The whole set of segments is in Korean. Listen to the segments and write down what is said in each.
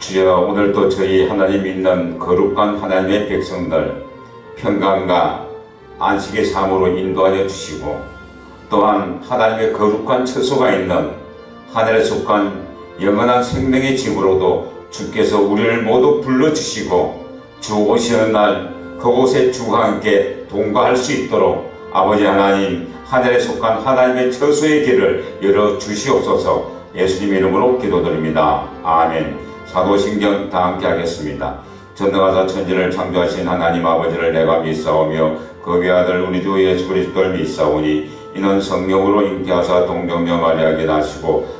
주여 오늘도 저희 하나님 믿는 거룩한 하나님의 백성들 평강과 안식의 삶으로 인도하여 주시고 또한 하나님의 거룩한 처소가 있는 하늘에 속한 영원한 생명의 집으로도 주께서 우리를 모두 불러주시고 주 오시는 날 그곳에 주와 함께 동거할 수 있도록 아버지 하나님 하늘에 속한 하나님의 처소의 길을 열어 주시옵소서 예수님 이름으로 기도드립니다. 아멘. 사도신경 다 함께 하겠습니다. 전능하사 천지를 창조하신 하나님 아버지를 내가 믿사오며 그 외아들 우리 주 예수 그리스도를 믿사오니 이는 성령으로 잉태하사 동정녀 마리아에게 나시고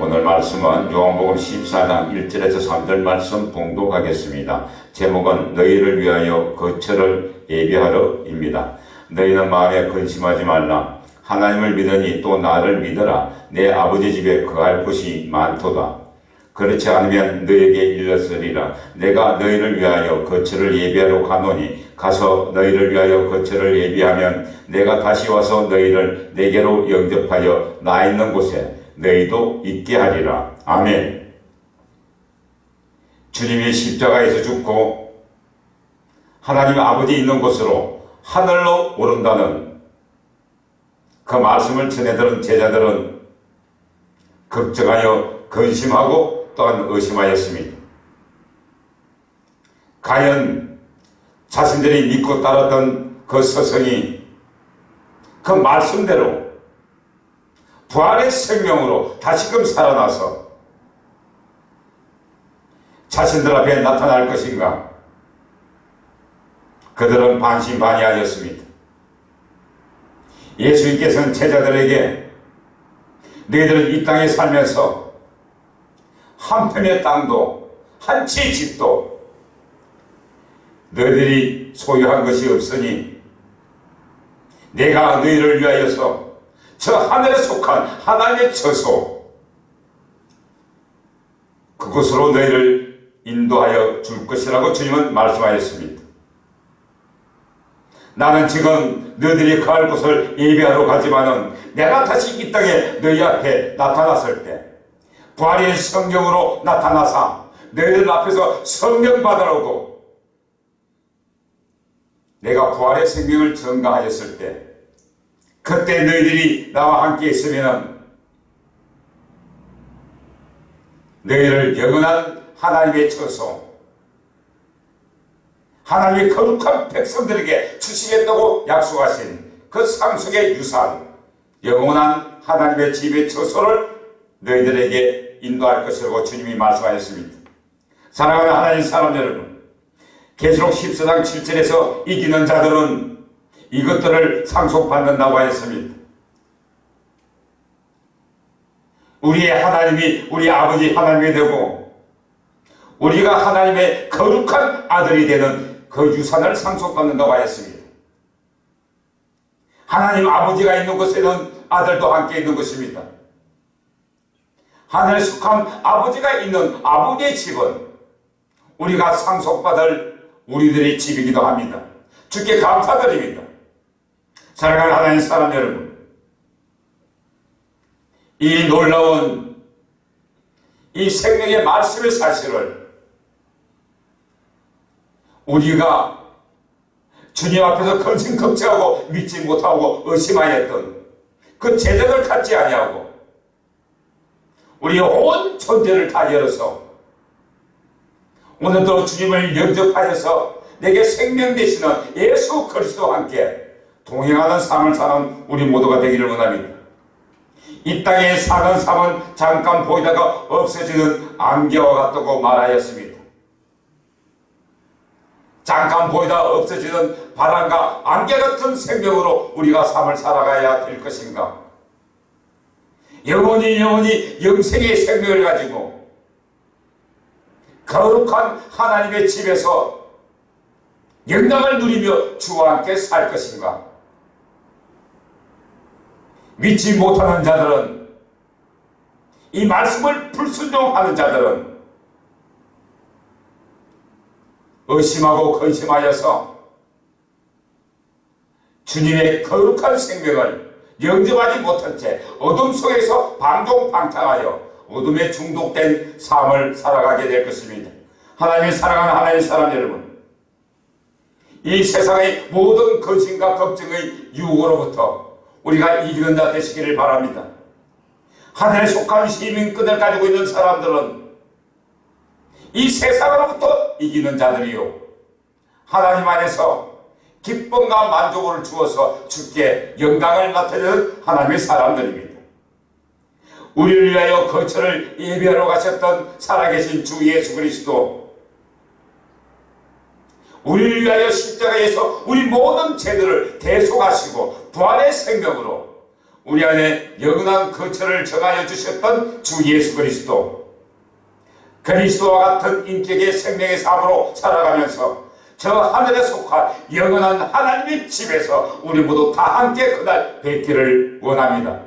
오늘 말씀은 요한복음 14장 1절에서 3절 말씀 봉독하겠습니다. 제목은 너희를 위하여 거처를 예비하러입니다. 너희는 마음에 근심하지 말라. 하나님을 믿으니 또 나를 믿어라. 내 아버지 집에 거할 곳이 많도다. 그렇지 않으면 너에게 일렀으리라. 내가 너희를 위하여 거처를 예비하러 가노니 가서 너희를 위하여 거처를 예비하면 내가 다시 와서 너희를 내게로 영접하여 나 있는 곳에 너희도 있게 하리라. 아멘. 주님이 십자가에서 죽고 하나님 아버지 있는 곳으로 하늘로 오른다는 그 말씀을 전해들은 제자들은 걱정하여 근심하고 또한 의심하였습니다. 과연 자신들이 믿고 따랐던 그 서성이 그 말씀대로 부활의 생명으로 다시금 살아나서 자신들 앞에 나타날 것인가? 그들은 반신반의하였습니다. 예수님께서는 제자들에게 너희들은 이 땅에 살면서 한 편의 땅도 한 채의 집도 너희들이 소유한 것이 없으니 내가 너희를 위하여서 저 하늘에 속한 하나님의 처소 그곳으로 너희를 인도하여 줄 것이라고 주님은 말씀하였습니다. 나는 지금 너희들이 거할 곳을 예비하러 가지만은 내가 다시 이 땅에 너희 앞에 나타났을 때 부활의 성경으로 나타나사 너희들 앞에서 성령 받아오고 내가 부활의 생명을 전가하였을 때 그때 너희들이 나와 함께 있으면 너희를 영원한 하나님의 처소 하나님의 거룩한 백성들에게 주시겠다고 약속하신 그 상속의 유산 영원한 하나님의 집의 처소를 너희들에게 인도할 것이라고 주님이 말씀하셨습니다. 사랑하는 하나님 사람 여러분 계시록 14장 7절에서 이기는 자들은 이것들을 상속받는다고 했습니다. 우리의 하나님이 우리 아버지 하나님이 되고 우리가 하나님의 거룩한 아들이 되는 그 유산을 상속받는다고 하였습니다. 하나님 아버지가 있는 곳에는 아들도 함께 있는 것입니다. 하늘에 속한 아버지가 있는 아버지의 집은 우리가 상속받을 우리들의 집이기도 합니다. 주께 감사드립니다. 사랑하는 하나님 사람 여러분, 이 놀라운 이 생명의 말씀의 사실을 우리가 주님 앞에서 근심걱정하고 믿지 못하고 의심하였던 그 제자들 같지 아니하고 우리 온 존재를 다 열어서 오늘도 주님을 영접하여서 내게 생명 되시는 예수 그리스도와 함께 동행하는 삶을 사는 우리 모두가 되기를 원합니다. 이 땅에 사는 삶은 잠깐 보이다가 없어지는 안개와 같다고 말하였습니다. 잠깐 보이다 없어지는 바람과 안개 같은 생명으로 우리가 삶을 살아가야 될 것인가? 영원히 영원히 영생의 생명을 가지고 거룩한 하나님의 집에서 영광을 누리며 주와 함께 살 것인가? 믿지 못하는 자들은 이 말씀을 불순종하는 자들은 의심하고 근심하여서 주님의 거룩한 생명을 영접하지 못한 채 어둠 속에서 방종방탕하여 어둠에 중독된 삶을 살아가게 될 것입니다. 하나님의 사랑하는 하나님의 사람 여러분, 이 세상의 모든 근심과 걱정의 유혹으로부터 우리가 이기는 자 되시기를 바랍니다. 하늘에 속한 시민권을 가지고 있는 사람들은 이 세상으로부터 이기는 자들이요. 하나님 안에서 기쁨과 만족을 주어서 주께 영광을 나타내는 하나님의 사람들입니다. 우리를 위하여 거처를 예배하러 가셨던 살아계신 주 예수 그리스도 우리를 위하여 십자가에서 우리 모든 죄들을 대속하시고 부활의 생명으로 우리 안에 영원한 거처를 정하여 주셨던 주 예수 그리스도 그리스도와 같은 인격의 생명의 삶으로 살아가면서 저 하늘에 속한 영원한 하나님의 집에서 우리 모두 다 함께 그날 뵙기를 원합니다.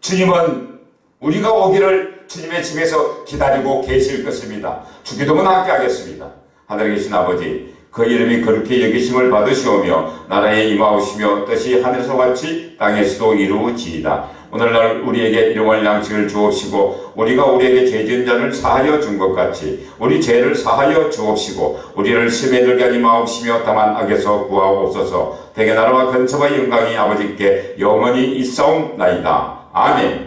주님은 우리가 오기를 주님의 집에서 기다리고 계실 것입니다. 주기도문 함께 하겠습니다. 하늘에 계신 아버지, 그 이름이 그렇게 여기심을 받으시오며 나라에 임하오시며 뜻이 하늘에서 같이 땅에서도 이루어지이다. 오늘날 우리에게 일용할 양식을 주옵시고 우리가 우리에게 죄진 자를 사하여 준 것 같이 우리 죄를 사하여 주옵시고 우리를 심에 들게 하지 마옵시며 다만 악에서 구하옵소서 대개 나라와 근처와 영광이 아버지께 영원히 있사옵나이다. 아멘